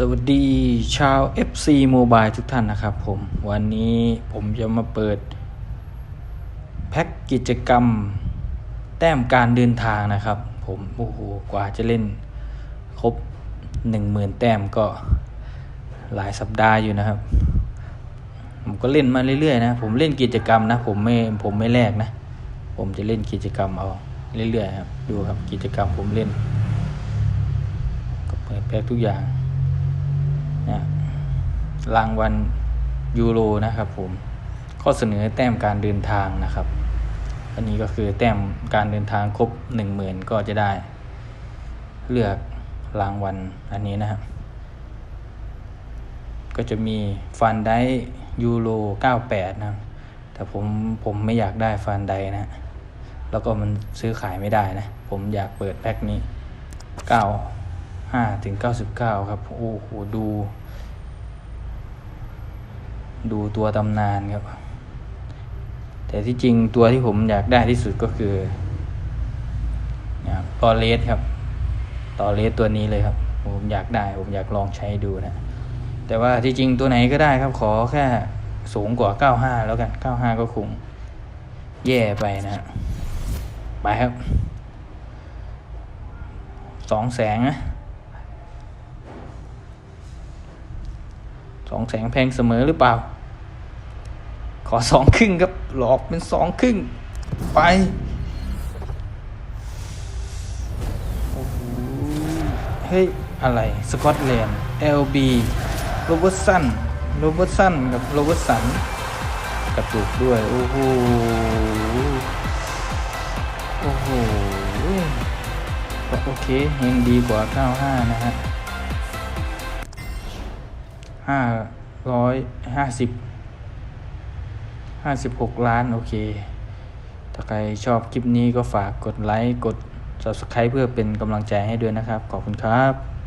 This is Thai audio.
สวัสดีชาว FC Mobile ทุกท่านนะครับผม วันนี้ผมจะมาเปิด แพ็กกิจกรรม แต้มการเดินทางนะครับ ผมโอ้โหกว่าจะเล่นครบ 10,000 แต้มก็หลายสัปดาห์อยู่นะครับ ผมก็เล่นมาเรื่อยๆนะ ผมเล่นกิจกรรมนะ ผมไม่ผมไม่แลกนะ ผมจะเล่นกิจกรรมเอาเรื่อยๆครับดูครับกิจกรรมผมเล่น ก็เปิดแพ็กทุกอย่าง นะรางวัลยูโรนะครับผมข้อเสนอแต้มการเดินทางนะครับ อันนี้ก็คือแต้มการเดินทางครบหนึ่งหมื่นก็จะได้ เลือกรางวัลอันนี้นะครับ ก็จะมีฟันได้ยูโร98 นะ แต่ผมผมไม่อยากได้ฟันไดนะ แล้วก็มันซื้อขายไม่ได้นะ ผมอยากเปิดแพ็คนี้ 95ถึง99 ครับ โอ้โห ดู ดูตัวตำนานครับ แต่ที่จริงตัวที่ผมอยากได้ที่สุดก็คือนะครับตอเลสครับตอเลสตัวนี้เลยครับ ผมอยากได้ ผมอยากลองใช้ดูนะ แต่ว่าที่จริงตัวไหนก็ได้ครับ ขอแค่สูงกว่า 95 แล้วกัน 95 ก็คงแย่ไปนะฮะไปครับสองแสงนะ สองแสงแพงเสมอหรือเปล่า ขอสองครึ่งครับ หลอกเป็นสองครึ่ง ไปโอ้โหเฮ้ย อะไร สกอตแลนด์ LB โรเบิร์ตสันโรเบิร์ตสันกับโรเบิร์ตสันกระตุกด้วย โอ้โห โอ้โหก็โอเคยังดีกว่า 95 นะฮะ 550 56ล้าน โอเค ถ้าใครชอบคลิปนี้ก็ฝากกดไลค์ กด Subscribe เพื่อเป็นกำลังใจให้ด้วยนะครับ ขอบคุณครับ